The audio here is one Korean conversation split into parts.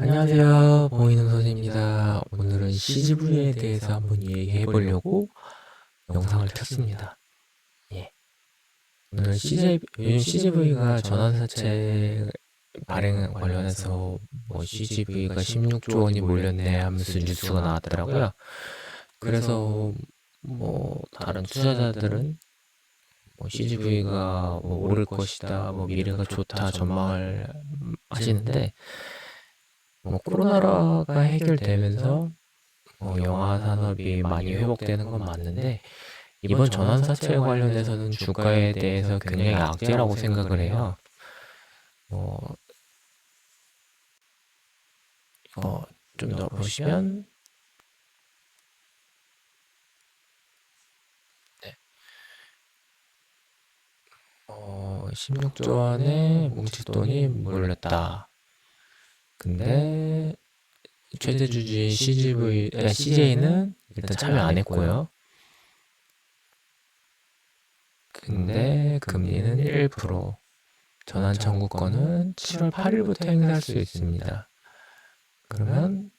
안녕하세요. 보이는 선생입니다. 오늘은 CGV에 대해서 한번 얘기해 보려고 영상을 켰습니다. 예. 오늘 CG, CGV가 전환사채 발행 관련해서 뭐 CGV가 16조 원이 몰렸네 하면서 뉴스가 나왔더라고요. 그래서 뭐 다른 투자자들은 뭐 CGV가 뭐 오를 것이다, 뭐 미래가 좋다 전망을 하시는데 뭐 코로나가 해결되면서 뭐 영화 산업이 많이 회복되는 건 맞는데 이번 전환사채 관련해서는 주가에 대해서 굉장히 악재라고 생각을 해요. 뭐 이거 좀더 보시면 네. 어, 16조 원의 뭉칫돈이 몰렸다. 근데 최대 주주인 CGV, 아, CJ는 일단 참여 안 했고요. 근데 금리는 1%, 전환 청구권은 7월 8일부터 행사할 수 있습니다. 그러면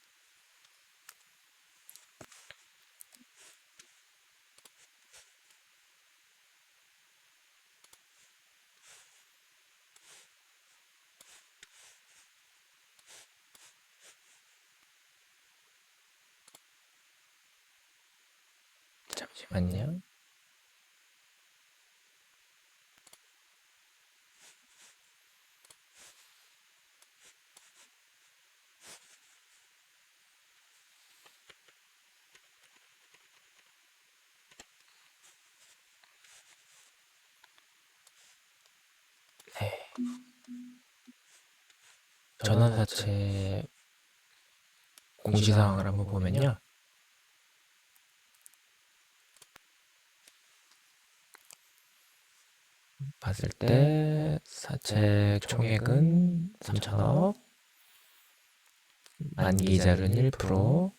잠시만요. 네. 전환사채 공시사항을 한번 보면요. 봤을 때 사채 총액은 3천억, 만기 이자는 1%,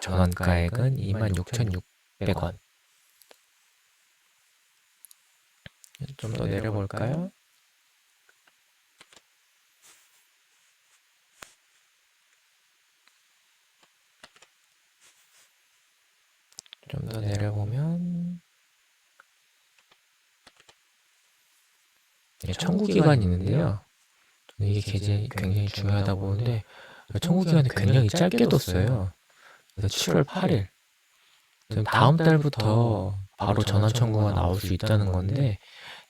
전환가액은 26,600원. 좀 더 내려볼까요? 좀 더 내려보면 이게 청구 기간이 있는데요. 이게 계제 굉장히 중요하다 보는데 청구 기간이 굉장히 짧게 뒀어요. 그래서 7월 8일. 그럼 다음 달부터 바로 전환 청구가 나올 수 있다는 건데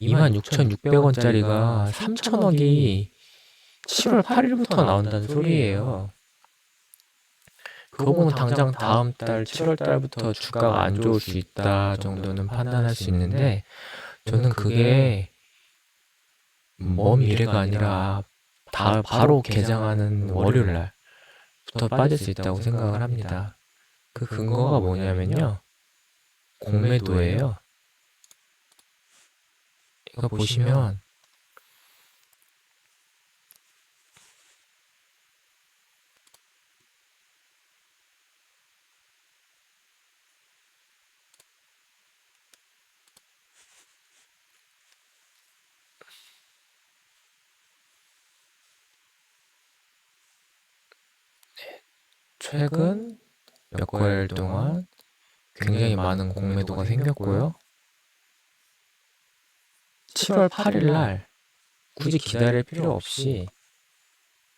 26,600원짜리가 3천억이 7월 8일부터 나온다는 소리예요. 그거 보면 당장 다음 달 7월 달부터 주가가 안 좋을 수 있다 정도는 판단할 수 있는데 저는 그게 먼 미래가 아니라 다 바로 개장하는 월요일 날부터 빠질 수 있다고 생각을 합니다. 그 근거가 뭐냐면요. 공매도예요. 이거 보시면 최근 몇 개월 동안 굉장히 많은 공매도가 생겼고요. 7월 8일 날 굳이 기다릴 필요 없이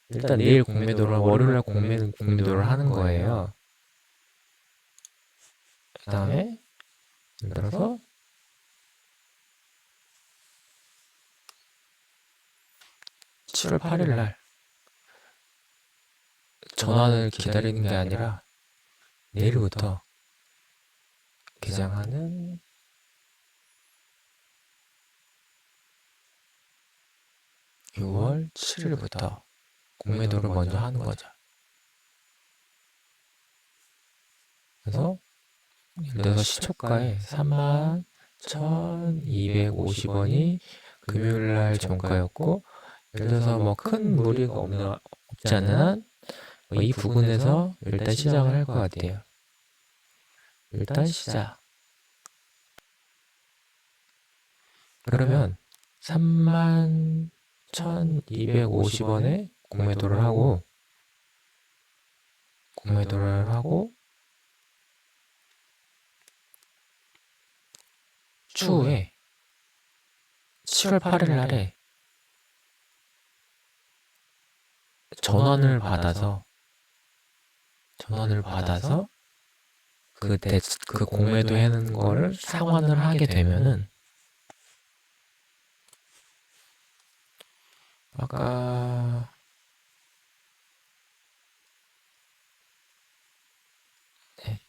일단 내일 공매도를 월요일 날 공매, 공매도를 하는 거예요. 그 다음에 예를 들어서 (7월 8일) 날 전환을 기다리는 게 아니라 내일부터 개장하는 6월 7일부터 공매도를 먼저 하는 거죠. 그래서 예를 시초가에 3만 1250원이 금요일 날 종가였고 예를 들어서 뭐 큰 무리가 없는, 없지 않는 한뭐 이 부분에서 일단 시작을 할 것 같아요. 일단 시작. 그러면 3만 1250원에 공매도를 하고 공매도를 하고 추후에 7월 8일 날에 전원을 받아서 전원을 받아서 그, 대, 그 공매도 해는 거를 상환을 하게 되면은 아까 네.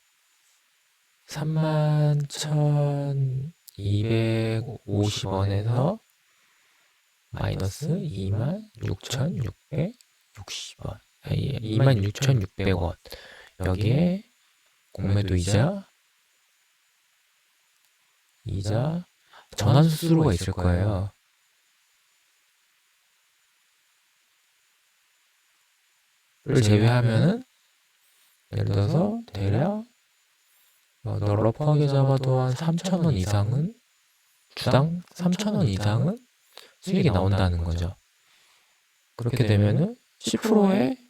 31,250원에서 마이너스 26,660원. 26,600원. 여기에 공매도 이자, 이자, 전환 수수료가 있을 거예요. 를 제외하면은 예를 들어서 대략 러프하게 잡아도 한 3,000원 이상은 주당 3,000원 이상은 수익이 나온다는 거죠. 그렇게 되면은 10%의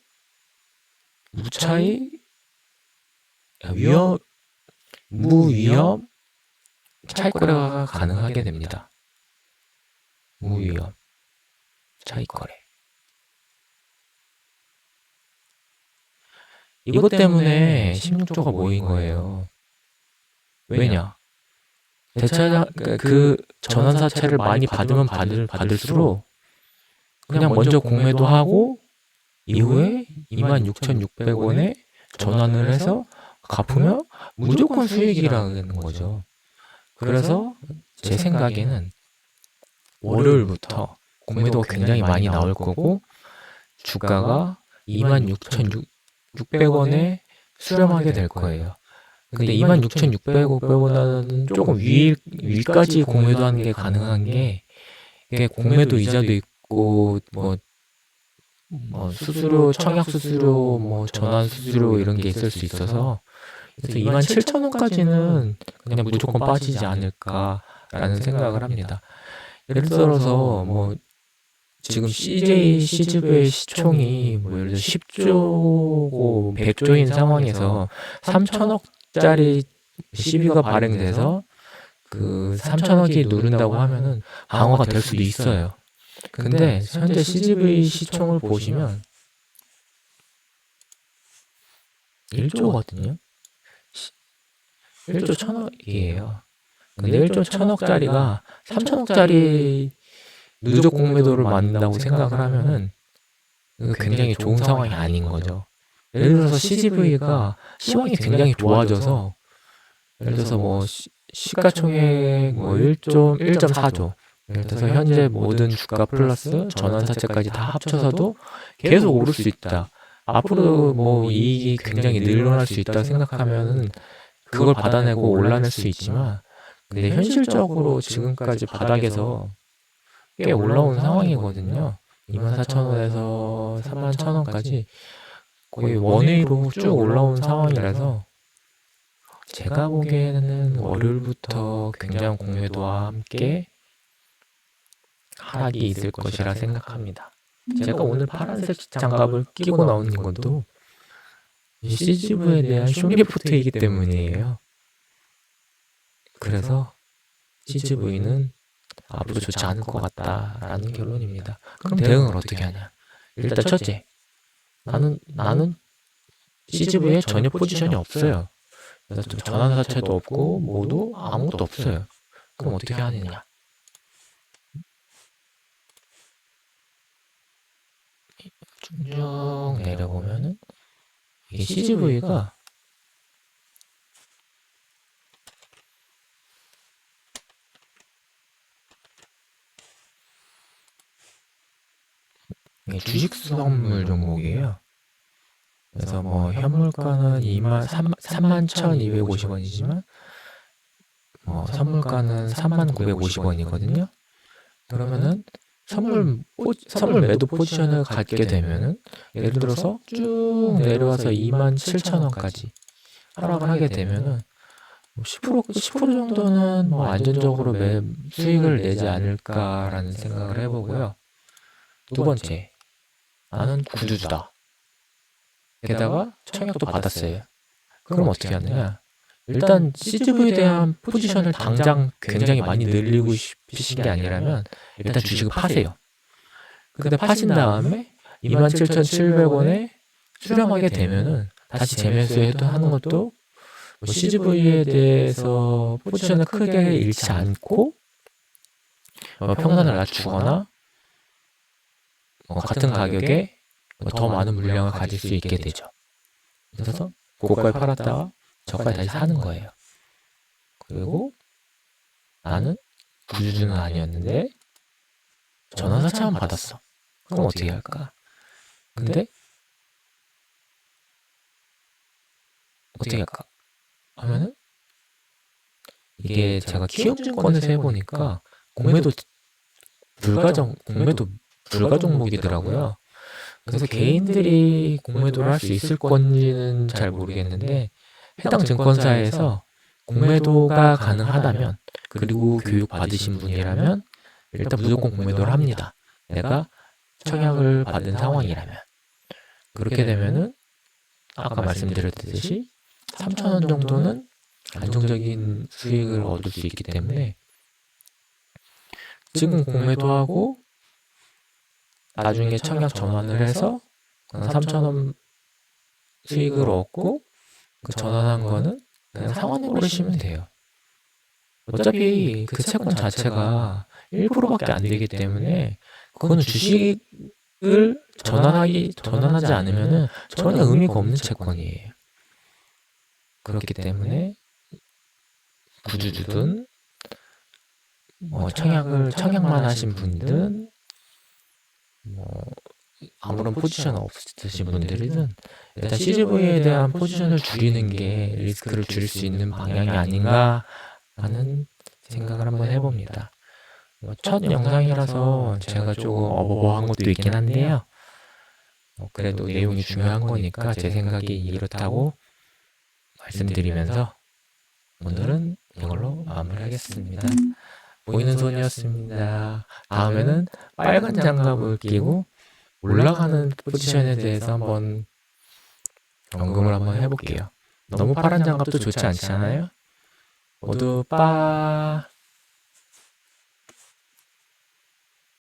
무차익 위험 무위험 차익 거래가 가능하게 됩니다. 무위험 차익 거래. 이것 때문에 16조가 모인 거예요. 왜냐? 대차 그 전환사채를 많이 받으면 받을, 받을수록 그냥 먼저 공매도 하고 이후에 26,600원에 전환을 해서 갚으면 무조건 수익이라는 거죠. 그래서 제 생각에는 월요일부터 공매도가 굉장히 많이 나올 거고 주가가 26,600원에 수렴하게 될 거예요. 근데 26,600원보다는 조금 위, 위까지 공매도 하는 게 가능한 게 이게 공매도 이자도 있고 뭐, 뭐 수수료, 청약 수수료, 뭐 전환 수수료 이런 게 있을 수 있어서 그래서 27,000원까지는 그냥 무조건 빠지지 않을까라는 생각을 합니다. 예를 들어서 뭐 지금 CJ 시즈의 시총이 뭐 예를 들어 10조고 100조인 상황에서 3천억짜리 시비가 발행돼서 그 3천억이 누른다고 하면은 방어가 될 수도 있어요. 근데 현재 CGV 시총을 보시면 1조거든요. 1조 천억이에요. 근데 1조 천억짜리가 3천억짜리 누적 공매도를 만든다고 생각을 하면은 굉장히 좋은 상황이 아닌 거죠. 예를 들어서 CGV가 시황이 굉장히 좋아져서 예를 들어서 뭐 시, 시가총액 뭐 1조 1.4조 예를 들어서 현재 모든 주가 플러스 전환사채까지 다 합쳐서도 계속 오를 수 있다. 앞으로 뭐 이익이 굉장히 늘어날 수 있다 생각하면은 그걸 받아내고 올라낼 수 있지만 근데 현실적으로 지금까지 바닥에서 꽤 올라온 상황이거든요. 24,000원에서 31,000원까지 거의 원웨이로 쭉 올라온 상황이라서 제가 보기에는 월요일부터 굉장히 공매도와 함께 하락이 있을 것이라 생각합니다. 제가 오늘 파란색 장갑을 끼고 나오는 것도 CGV에 대한 쇼리포트이기 때문이에요. 그래서 CGV는 앞으로 좋지 않을 것 같다라는 결론입니다. 그럼 대응을 어떻게 하냐? 일단 첫째, 나는 나는 CGV에 전혀 포지션이 없어요. 전환사채도 없고 모두 아무것도 없어요. 그럼 어떻게 하느냐? 쭉 내려보면은 이게 CGV가 이게 주식 선물 종목이에요. 그래서 뭐 현물가는 2만 3만 1,250원이지만 뭐 선물가는 3만 950원이거든요. 그러면은 선물 선물 매도 포지션을 갖게 되면은 예를 들어서 쭉 내려와서 2만 7천 원까지 하락을 하게 되면은 10% 10% 정도는 뭐 안전적으로 매 수익을 내지 않을까라는 생각을 해보고요. 두 번째 나는 구주주다. 게다가 청약도 받았어요. 그럼 어떻게 하느냐? 일단 CGV에 대한 포지션을 당장 굉장히 많이 늘리고 싶으신 게 아니라면 일단 주식을 파세요. 근데 파신 다음에 27,700원에 수렴하게 되면은 다시 재매수해도 하는 것도 뭐 CGV에 대해서 포지션을 크게 잃지 않고 어, 평단을 낮추거나 어, 같은 가격에 뭐더 많은 물량을 가질 수 있게 되죠. 그래서 고가에 팔았다가 저가에 다시 사는 거예요. 그리고 나는 구주주는 아니었는데 전화사차만 받았어. 그럼 어떻게 할까? 근데 어떻게 할까? 하면은 이게 제가 키움증권에서 해보니까 공매도 불가정 공매도 불가 종목이더라고요. 그래서 개인들이 공매도를 할 수 있을 건지는 잘 모르겠는데 해당 증권사에서 공매도가 가능하다면 그리고 교육 받으신 분이라면 일단 무조건 공매도를 합니다. 내가 청약을 받은 상황이라면 그렇게 되면은 아까 말씀드렸듯이 3,000원 정도는 안정적인 수익을 얻을 수 있기 때문에 지금 공매도하고 나중에 청약 전환을 해서 3,000원 수익을 얻고 그 전환한 거는 그냥 상환해 버리시면 돼요. 어차피 그 채권 자체가 1%밖에 안 되기 때문에 그거는 주식을 전환하기 전환하지 않으면은 전혀 의미가 없는 채권이에요. 그렇기 때문에 구주주든 뭐 청약을 청약만 하신 분든 뭐 아무런 포지션 없으신 분들이든 일단 CGV에 대한 포지션을 줄이는 게 리스크를 줄일 수 있는 방향이 아닌가 하는 생각을 한번 해봅니다. 뭐첫 영상이라서 제가 조금 어버버한 것도 있긴 한데요. 뭐 그래도 내용이 중요한 거니까 제 생각이 이렇다고 말씀드리면서 오늘은 이걸로 마무리하겠습니다. 보이는 손이었습니다. 다음에는 빨간 장갑을 끼고 올라가는 포지션에 대해서 한번 언급을 한번 해볼게요. 너무 파란 장갑도 좋지 않잖아요? 모두 빠